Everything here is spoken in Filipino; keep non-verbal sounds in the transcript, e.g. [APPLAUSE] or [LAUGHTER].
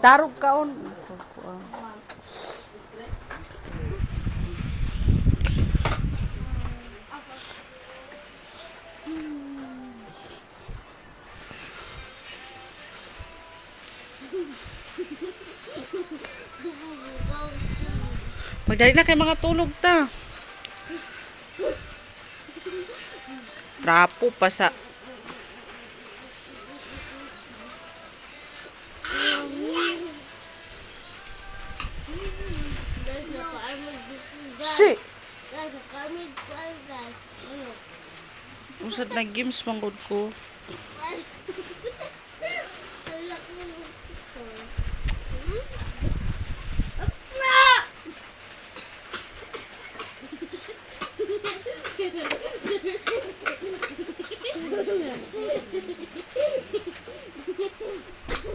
Tarog kaon. Magdali na kay mga tulog ta. Trapo pa sa Si. Usad na games manggod ko. [LAUGHS]